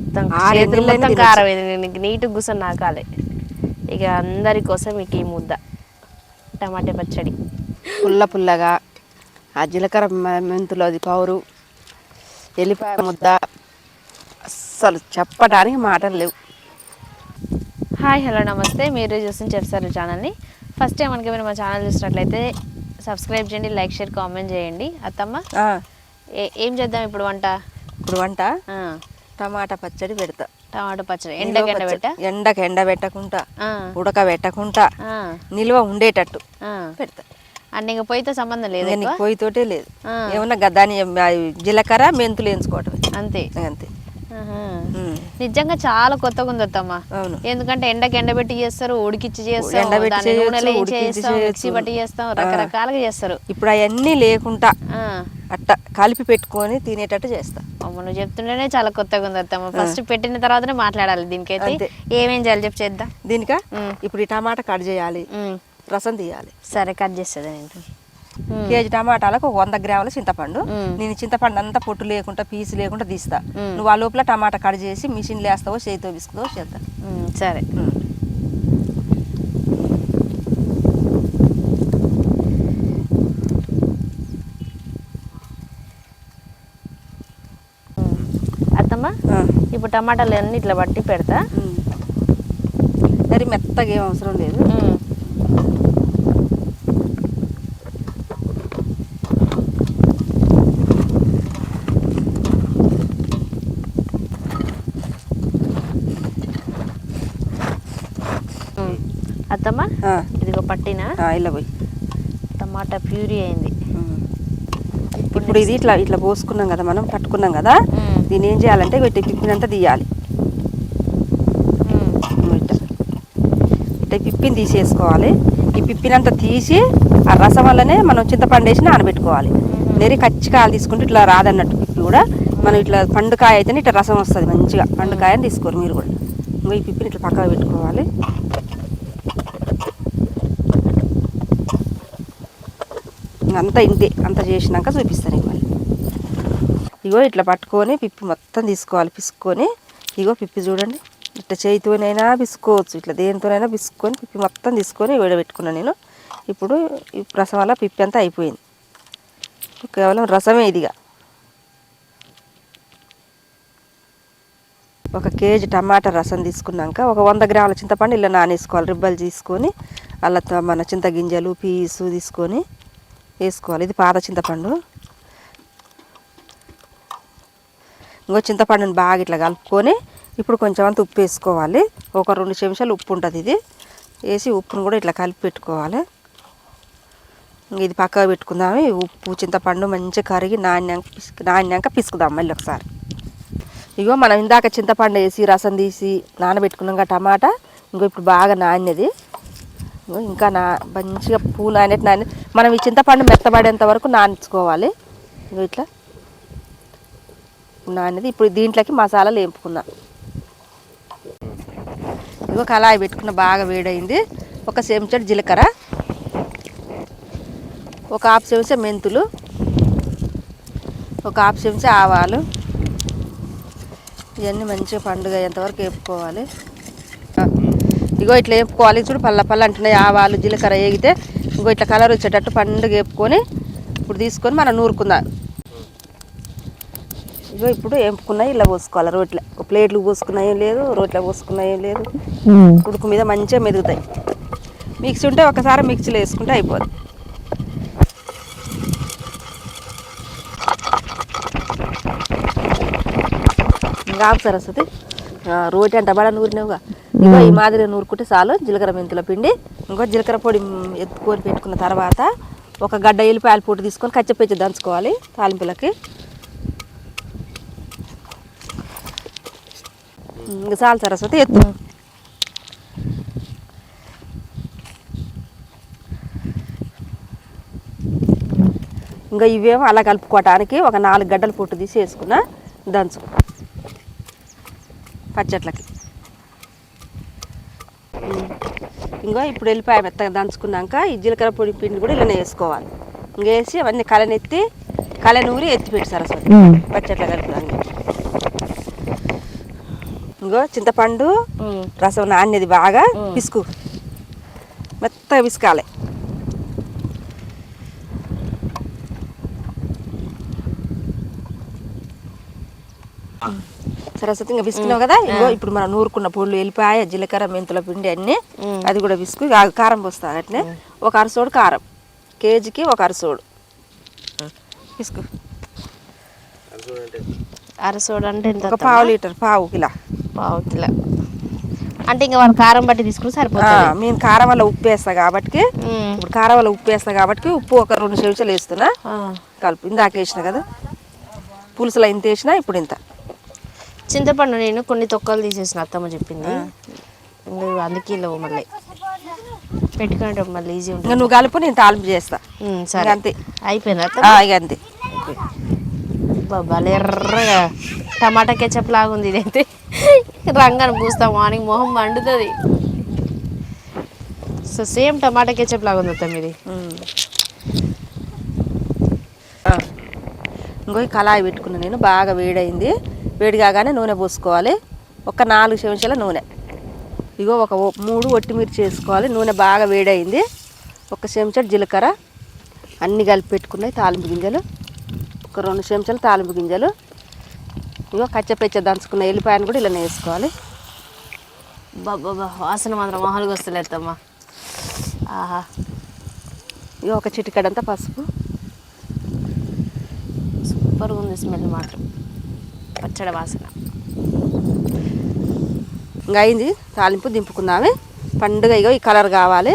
మొత్తం చేతులు. కారం నీకు నీట్ కూర్చొని నాకాలే. ఇక అందరి కోసం మీకు ఈ ముద్ద. టమాటా పచ్చడి. పుల్ల పుల్లగా ఆ జీలకర్ర మెంతులు అది పౌరు ఎల్లిపాయ ముద్ద. అస్సలు చెప్పడానికి మాటలు లేవు. హాయ్ హలో నమస్తే. మీరు చూసిన చెప్తారు ఛానల్ని. ఫస్ట్ టైం మనకి మీరు మా ఛానల్ చూసినట్లయితే సబ్స్క్రైబ్ చేయండి లైక్ షేర్ కామెంట్ చేయండి. అత్తమ్మ ఏ- ఏం చేద్దాం ఇప్పుడు వంట? ఇప్పుడు వంట? టమాటా పచ్చడి పెడతా. టమాటా పచ్చడి. ఎండకి ఎండబెట్ట పచ్చడి. ఎండకు ఎండ పెట్టకుండా ఆ, ఉడకబెట్టకుండా నిల్వ ఉండేటట్టు. పెడతా. అన్న ఇంకా పొయ్యితో సంబంధం లేదు పొయ్యితోటే లేదు. ఏమన్నా గ- దాని ఆ, జీలకర్ర మెంతులు వేయించుకోవటమే. అంతే. అంతే. నిజంగా చాలా కొత్తగా ఉంది అత్తమ్మ ఎందుకంటే ఎండకి ఎండబెట్టి చేస్తారు ఉడికిచ్చి చేస్తాం ఎండబెట్టి దాన్ని చేయొచ్చు, నూనెలో వేయించి ఉడికించి చేస్తాం. మిక్సీ రకరకాలుగా చేస్తారు. ఇప్పుడు అవన్నీ లేకుండా. అట్ట కలిపి పెట్టుకొని తినేటట్టు చేస్తా. అమ్మ నువ్వు చెప్తుంటేనే చాలా కొత్తగా ఉంది అత్తమ్మ ఫస్ట్ పెట్టిన తర్వాతనే మాట్లాడాలి దీనికైతే. ఏమేం చేయాలి చెప్పి చేద్దాం. దీనిక. ఇప్పుడు ఈ టమాటా కట్ చేయాలి. రసం తీయాలి. సరే కట్ చేస్తుంది. కేజీ టమాటాలకు ఒక వంద గ్రాముల చింతపండు. నేను చింతపండు అంతా పొట్టు లేకుండా పీసు లేకుండా తీస్తా. నువ్వు ఆ లోపల టమాటా కట్ చేసి మిషన్ వేస్తావో చేతితో విసుకుతావో చేద్దా. సరే. ఇప్పుడు టమాటాలు అన్ని ఇట్లా బట్టి పెడతా. మరి మెత్తగా ఏం అవసరం లేదు. ఇదిగో పట్టిన? ఇలా పోయి. టమాటా ప్యూరీ అయింది. ఇప్పుడు ఇది ఇట్లా ఇట్లా పోసుకున్నాం కదా మనం పట్టుకున్నాం కదా. దీన్ని ఏం చేయాలంటే ఇట్లా పిప్పినంతా తీయాలి. ఇట్లా. పిప్పిని తీసేసుకోవాలి. ఈ పిప్పినంతా తీసి ఆ రసం వల్లనే మనం చింతపండు వేసి నానబెట్టుకోవాలి. నెరి కచ్చికాయలు తీసుకుంటే ఇట్లా రాదన్నట్టు పిప్పి కూడా. మనం ఇట్లా పండుకాయ అయితేనే ఇట్లా రసం వస్తుంది మంచిగా. పండుకాయని తీసుకోరు మీరు కూడా. ఇంకో ఈ పిప్పిని ఇట్లా పక్కన పెట్టుకోవాలి. అంతా ఇంతే అంత చేసినాక చూపిస్తాను ఇవ్వాలి ఇగో ఇట్లా పట్టుకొని పిప్పి మొత్తం తీసుకోవాలి. పిసుకొని ఇగో పిప్పి చూడండి. ఇట్లా చేతితోనైనా పిసుకోవచ్చు. ఇట్లా దేనితోనైనా పిసుకొని పిప్పి మొత్తం తీసుకొని విడబెట్టుకున్నాను నేను. ఇప్పుడు ఈ రసం వల్ల పిప్పి అంతా అయిపోయింది. కేవలం రసమే ఇదిగా ఒక కేజీ టమాటా రసం తీసుకున్నాక ఒక వంద గ్రాముల చింతపండు ఇలా నానేసుకోవాలి. రిబ్బలు తీసుకొని అలా మన చింతగింజలు పీసు తీసుకొని వేసుకోవాలి. ఇది పాత చింతపండు. ఇంకో చింతపండుని బాగా ఇట్లా కలుపుకొని ఇప్పుడు కొంచెం అంత ఉప్పు వేసుకోవాలి. ఒక రెండు చెంచాలు ఉప్పు ఉంటుంది ఇది. వేసి ఉప్పును కూడా ఇట్లా కలిపి పెట్టుకోవాలి. ఇది పక్కకు పెట్టుకుందాము ఉప్పు చింతపండు మంచిగా కరిగి నాణ్యాక నాణ్యాక పిసుకుదాం మళ్ళీ ఒకసారి. ఇగో మనం ఇందాక చింతపండు వేసి రసం తీసి నానబెట్టుకున్నాం టమాటా. ఇంకో ఇప్పుడు బాగా నాణ్యది ఇంకా నా మంచిగా పూ నానేటి నాని మనం ఈ చింతపండు మెత్తబడేంత వరకు నానించుకోవాలి. ఇట్లా నానేది. ఇప్పుడు దీంట్లోకి మసాలాలు వేపుకుందాం ఇగో కళాయి పెట్టుకున్న బాగా వేడైంది. ఒక చెంచడు జీలకర్ర ఒక హాఫ్ చెంచా మెంతులు ఒక హాఫ్ చెంచా ఆవాలు. ఇవన్నీ మంచిగా పండుగ అయ్యేంతవరకు వేపుకోవాలి. ఇగో ఇట్లా వేపుకోవాలి చూడు పల్ల పల్ల అంటున్నాయి ఆవాలు జీలకర్ర వేగితే ఇంకో ఇట్లా కలర్ వచ్చేటట్టు పండుగ వేపుకొని ఇప్పుడు తీసుకొని మనం నూరుకుందాం. ఇగో ఇప్పుడు వేపుకున్నాయి ఇలా పోసుకోవాలి రోట్లో. ఒక ప్లేట్లు పోసుకున్నాయి లేదు రోట్లో పోసుకున్నాయి లేదు. ఉడుకు మీద మంచిగా మెదుగుతాయి. మిక్సీ ఉంటే ఒకసారి మిక్సీలో వేసుకుంటే అయిపోద్ది ఇంకా ఆపు సరస్వతి. రోటి అంట బడ నూరినవుగా. ఇగో ఈ మాదిరి నూరుకుంటే చాలు. జీలకర్ర మెంతుల పిండి ఇంకో జీలకర్ర పొడి ఎత్తుకొని పెట్టుకున్న తర్వాత ఒక గడ్డ ఎల్లిపాయల పొడి తీసుకొని కచ్చపెచ్చి దంచుకోవాలి తాలింపులకి. ఇంకా చాలు సరస్వతి ఎత్తు. ఇంకా ఇవేమో అలా కలుపుకోవటానికి ఒక నాలుగు గడ్డల పొట్టు తీసి వేసుకున్న దంచు పచ్చట్లకి. ఇంకో ఇప్పుడు వెళ్ళిపోయి మెత్తగా దంచుకున్నాక ఈ జీలకర్ర పొడి పిండి కూడా ఇలానే వేసుకోవాలి. ఇంక వేసి అవన్నీ కలనెత్తి కలనూరి ఎత్తి పెట్టి సరస్వతి పచ్చట్ల కలుపుదాన్ని ఇంకో చింతపండు. రసం నాణ్యది బాగా పిసుకు. మెత్తగా పిసుకాలి. సరస్వతి ఇంకా విసుకున్నావు కదా? ఇంకో ఇప్పుడు మనం నూరుకున్న పొళ్ళు ఎల్లిపాయ జీలకర్ర మెంతుల పిండి అన్నీ. అది కూడా విసుకు. కారం పోస్తా అట్నే? ఒక అరసోడు కారం. కేజీకి ఒక అరసోడు. విసుకు. అరసోడు అంటే ఎంత పావు లీటర్ పావు కిలో. పావు కిలో. అంటే ఇంకా వాళ్ళు కారం బట్టి తీసుకుని సరిపోతుంది. మేము కారం వల్ల ఉప్పు వేస్తా కాబట్టి. ఇప్పుడు కారం వల్ల ఉప్పు వేస్తా కాబట్టి ఉప్పు ఒక రెండు చెంచాలు వేస్తున్నా. కలుపు. ఇందాక వేసిన కదా? పులుసులో ఇంత వేసినా ఇప్పుడు ఇంత. చింతపండు నేను కొన్ని తొక్కలు తీసేసిన అత్తమ్మ చెప్పింది. అందుకే లేవు మళ్ళీ. పెట్టుకునేట మళ్ళీ ఈజీ ఉంటుంది. నువ్వు కలుపు నేను తాలింపు చేస్తా. సరే. అంతే. అయిపోయింది ఇక అంతే. బాబాలు ఎర్రగా. టమాటా కెచప్ లాగా ఉంది ఇదైతే. రంగాన్ని పూస్తాం మార్నింగ్ మొహం మండుతుంది. సో సేమ్ టమాటా కెచప్ లాగా ఉంది అత్తమ్మ ఇది. ఇంకో కళాయి పెట్టుకున్నా నేను బాగా వేడైంది. వేడి కాగానే నూనె పోసుకోవాలి. ఒక నాలుగు చెంచాల నూనె. ఇగో ఒక మూడు ఒట్టిమిర్చి వేసుకోవాలి. నూనె బాగా వేడైంది ఒక చెంచా జీలకర్ర. అన్ని కలిపి పెట్టుకున్నాయి తాలింపు గింజలు. ఒక రెండు చెంచాలు తాలింపు గింజలు. ఇగో కచ్చపెచ్చ దంచుకున్న ఎల్లిపాయను కూడా ఇలా వేసుకోవాలి. బాబా వాసన మాత్రం మొహాలుగా వస్తలే అత్తమ్మ. ఆహా. ఇగో ఒక చిటికడంతా పసుపు. సూపర్గా ఉంది స్మెల్ మాత్రం. పచ్చడి వాసన. ఇంకా అయింది తాలింపు దింపుకుందామే పండుగ ఇగో ఈ కలర్ కావాలి.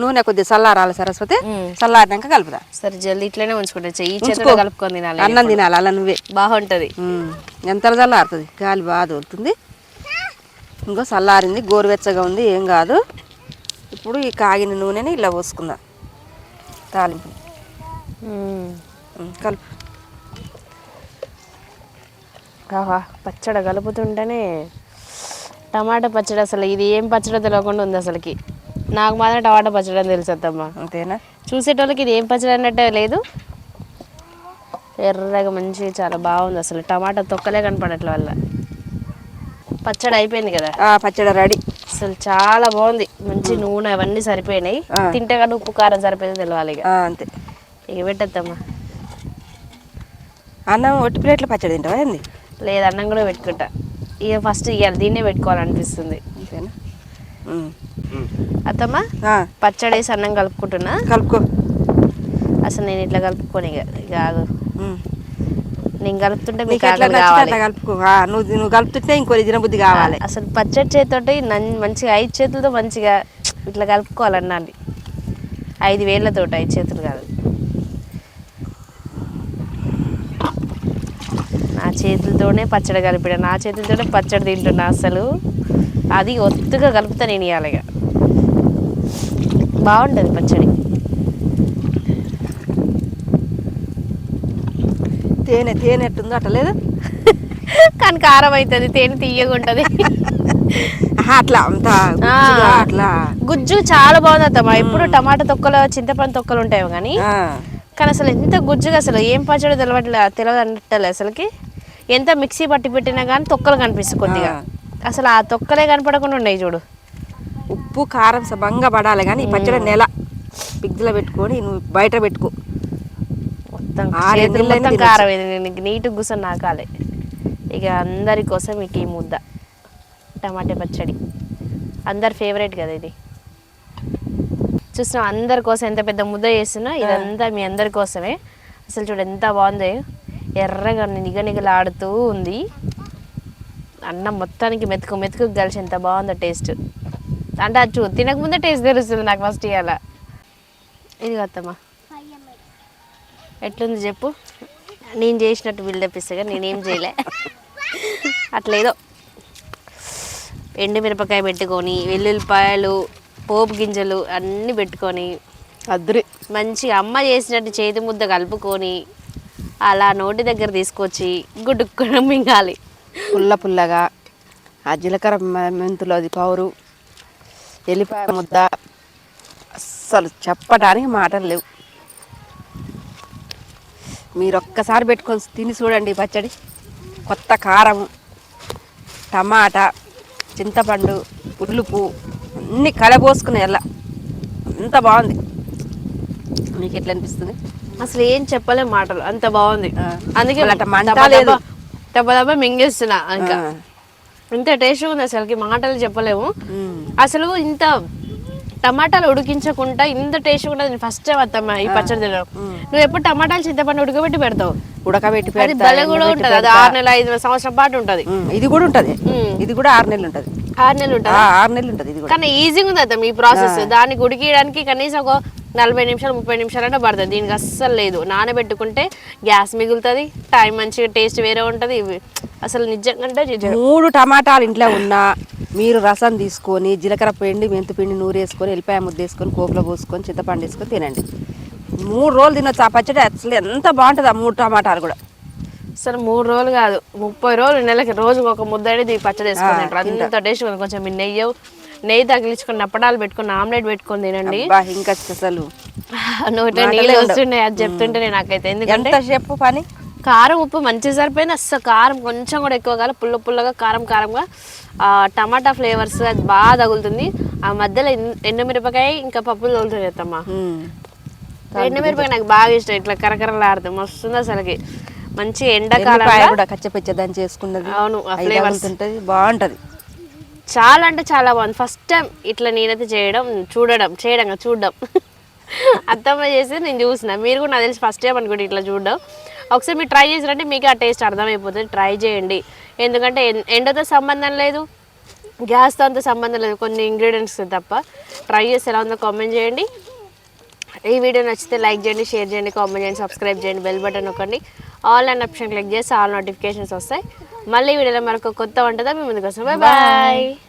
నూనె కొద్దిగా చల్లారాలి సరస్వతి. చల్లారినాక కలుపుదా. సరే జల్దీ ఇట్లనే ఉంచుకుంటా. చెయ్యి కలుపుకొని తినాలి. అన్నం తినాలి అలా నువ్వే. బాగుంటుంది. ఎంత చల్లారుతుంది? గాలి బాగా తోలుతుంది. ఇంకో చల్లారింది గోరువెచ్చగా ఉంది ఏం కాదు. ఇప్పుడు ఈ కాగిన నూనెని ఇలా పోసుకుందాం. తాలింపు. కలుపు. ఆహా పచ్చడి కలుపుతుంటేనే టమాటా పచ్చడి అసలు ఇది ఏం పచ్చడి తెలియకుండా ఉంది అసలుకి. నాకు మాత్రం టమాటా పచ్చడి అని తెలుసు అత్తమ్మ. అంతేనా? చూసేటోళ్ళకి ఇది ఏం పచ్చడి అన్నట్టే లేదు. ఎర్రగా మంచిగా చాలా బాగుంది అసలు. టమాటా తొక్కలే కనపడట్ల వల్ల పచ్చడి అయిపోయింది కదా. పచ్చడి రెడీ. అసలు చాలా బాగుంది. మంచి నూనె అవన్నీ సరిపోయినాయి. తింటే కానీ ఉప్పు కారం సరిపోయింది తెలియాలి ఇక. అంతే. ఇక పెట్టద్దమ్మా అన్నం ఒట్టి ప్లేట్లో పచ్చడి తింటావా ఏంది? లేదు అన్నం కూడా పెట్టుకుంటా. ఇక ఫస్ట్ ఇక దీన్నే పెట్టుకోవాలనిపిస్తుంది. అంతేనా? మ్మ్. అత్తమ్మ పచ్చడి వేసి అన్నం కలుపుకుంటున్నా. కలుపుకో. అసలు నేను ఇట్లా కలుపుకొని ఇక ఇక ఆగు. మ్మ్. నేను కలుపుతుంటే మీకు కలుపుకో. నువ్వు నువ్వు కలుపుతుంటే ఇంకో దినబుద్ధి కావాలి. అసలు పచ్చడి చేతితోటి మంచిగా ఐదు చేతులతో మంచిగా ఇట్లా కలుపుకోవాలన్నాండి ఐదు వేళ్ళతోటి ఐదు చేతులు కాదు నా చేతులతోనే పచ్చడి కలిపిన నా చేతులతోనే పచ్చడి తింటున్నా అసలు. అది ఒత్తుగా కలుపుతా నేను ఇక బాగుంటుంది పచ్చడి. తేనె తేనె ఎట్టుందో అట్లా లేదు? కానీ కారం అవుతుంది తేనె తీయగా ఉంటుంది. ఆహా, అట్లా అంత అట్లా. గుజ్జు చాలా బాగుంది అత్తమ్మ. ఇప్పుడు టమాటా తొక్కలు చింతపండు తొక్కలు ఉంటాయి కానీ కానీ అసలు ఎంత గుజ్జుగా అసలు ఏం పచ్చడి తెలవట్లే తెలియదు అంటలే అసలుకి. ఎంత మిక్సీ పట్టి పెట్టినా కానీ తొక్కలు కనిపిస్తుంది కొద్దిగా. అసలు ఆ తొక్కలే కనపడకుండా ఉన్నాయి చూడు. ఉప్పు కారం సబంగా పడాలి కానీ ఈ పచ్చడి నెల పిగ్గులో పెట్టుకొని నువ్వు బయట పెట్టుకో. మొత్తం. కారం నీట్గా కూర్చొని నాకాలి. ఇక అందరి కోసం మీకు ఈ ముద్ద. టమాటా పచ్చడి. అందరి ఫేవరెట్ కదా ఇది. చూస్తున్నాం అందరి కోసం ఎంత పెద్ద ముద్ద చేస్తున్నా ఇదంతా మీ అందరి కోసమే. అసలు చూడు ఎంత బాగుంది. ఎర్రగా నిగ నిగలాడుతూ ఉంది. అన్నం మొత్తానికి మెతుకు మెతుకు కలిసి ఎంత బాగుందో టేస్ట్. అంటే అది చూ తినకముందే టేస్ట్ తెలుస్తుంది నాకు ఫస్ట్ ఇవాళ ఇది అత్తమ్మా. ఎట్లుంది చెప్పు. నేను చేసినట్టు బిల్డప్ ఇస్తాగా నేనేం చేయలే. అట్లేదో ఎండు మిరపకాయ పెట్టుకొని వెల్లుల్లిపాయలు పోపు గింజలు అన్నీ పెట్టుకొని అద్దరి మంచి అమ్మ చేసినట్టు చేతి ముద్ద కలుపుకొని అలా నోటి దగ్గర తీసుకొచ్చి గుడ్డుకొని మింగాలి. పుల్ల పుల్లగా ఆ జీలకర్ర మెంతులు అది పౌరు ఎల్లిపాయ ముద్ద అస్సలు చెప్పడానికి మాటలు లేవు. మీరు ఒక్కసారి పెట్టుకొని తిని చూడండి పచ్చడి. కొత్త కారం టమాటా చింతపండు పులుపు అన్నీ కలబోసుకునే ఎలా. అంత బాగుంది. మీకు ఎట్లా అనిపిస్తుంది? అసలు ఏం చెప్పలేం మాటలు. అంత బాగుంది. అందుకే దబ మింగేస్తున్నా ఇంకా. ఇంత టేస్ట్ ఉంది అసలుకి మాటలు చెప్పలేము. అసలు ఇంత టమాటాలు ఉడికించకుండా ఇంత టేస్ట్ కూడా నేను ఫస్ట్ టైం వస్తామా ఈ పచ్చడి తినడం. నువ్వు ఎప్పుడు టమాటాలు చింతపండు ఉడకబెట్టి పెడతావు? ఉడకబెట్టి అది కూడా ఉంటది. అది. ఆరు నెలల ఐదు నెలల సంవత్సరం పాటు ఉంటది. ఇది కూడా ఉంటుంది. ఇది కూడా ఆరు నెలలు ఉంటుంది. ఆరు నెలలు ఉంటది? ఆరు నెలలు ఉంటుంది కానీ ఈజీగా ఉంది అత్తమ్మ ఈ ప్రాసెస్ దానికి ఉడికియడానికి కనీసం ఒక నలభై నిమిషాలు ముప్పై నిమిషాలు అంటే పడుతుంది. దీనికి అస్సలు లేదు. నానబెట్టుకుంటే గ్యాస్ మిగులుతుంది టైం మంచిగా టేస్ట్ వేరే ఉంటుంది. ఇవి అసలు నిజంగా. మూడు టమాటాలు ఇంట్లో ఉన్నా మీరు రసం తీసుకొని జీలకర్ర పిండి మెంతు పిండి నూరేసుకొని ఎల్లిపాయ ముద్ద వేసుకొని కోపులో పోసుకొని చింతపండు వేసుకొని తినండి. మూడు రోజులు తినొచ్చు ఆ పచ్చడి అసలు ఎంత బాగుంటుంది ఆ మూడు టమాటాలు కూడా. అసలు మూడు రోజులు కాదు ముప్పై రోజులు నెలకి రోజుకి ఒక ముద్ద అనేది పచ్చడి వేసుకొని అంత టేస్ట్ కొంచెం నెయ్యి నెయ్యి తగిలించుకొని అప్పడాలు పెట్టుకొని ఆమ్లెట్ పెట్టుకొని తినండి. ఇంకా అసలు నోట నీళ్ళు. వస్తున్నాయి అది చెప్తుంటే నాకైతే. ఎందుకంటే చెప్పు పని? కారం ఉప్పు మంచిగా సరిపోయింది అస్సలు కారం కొంచెం కూడా ఎక్కువ కాదు. పుల్ల పుల్లగా కారం కారంగా. ఆ, టమాటా ఫ్లేవర్స్ అది బాగా తగులుతుంది. ఆ మధ్యలో ఎండుమిరపకాయ ఇంకా పప్పులు తగులుతుంది అత్తమ్మ మ్మ్. ఎండుమిరపకాయ నాకు బాగా ఇష్టం. ఇట్లా కరకరలాడుతుంది మస్తుంది అసలుకి. మంచి ఎండాకాలం కూడా కచ్చపచ్చ దాన్ని చేసుకున్నది. అవును, flavours. తగులుతుంటది బాగుంటది. చాలా అంటే చాలా బాగుంది. ఫస్ట్ టైం ఇట్లా నేనైతే చేయడం చూడడం చేయడం చూడడం. అర్థమై చేసి నేను చూసిన. మీరు కూడా నాకు తెలిసి ఫస్ట్ టైం అనుకోండి ఇట్లా చూడడం. ఒకసారి మీరు ట్రై చేసినట్టే మీకు ఆ టేస్ట్ అర్థమైపోతుంది. ట్రై చేయండి. ఎందుకంటే ఎన్- ఎండతో సంబంధం లేదు గ్యాస్తో అంత సంబంధం లేదు. కొన్ని ఇంగ్రీడియంట్స్ తప్ప. ట్రై చేసి ఎలా ఉందో కామెంట్ చేయండి. ఈ వీడియో నచ్చితే లైక్ చేయండి షేర్ చేయండి కామెంట్ చేయండి సబ్స్క్రైబ్ చేయండి బెల్ బటన్ నొక్కండి. ఆల్ అండ్ ఆప్షన్ క్లిక్ చేసి ఆల్ నోటిఫికేషన్స్ వస్తాయి. మళ్ళీ వీడియోలో మరొక కొత్త వంటతో మీ ముందుకు వస్తాం. Bye bye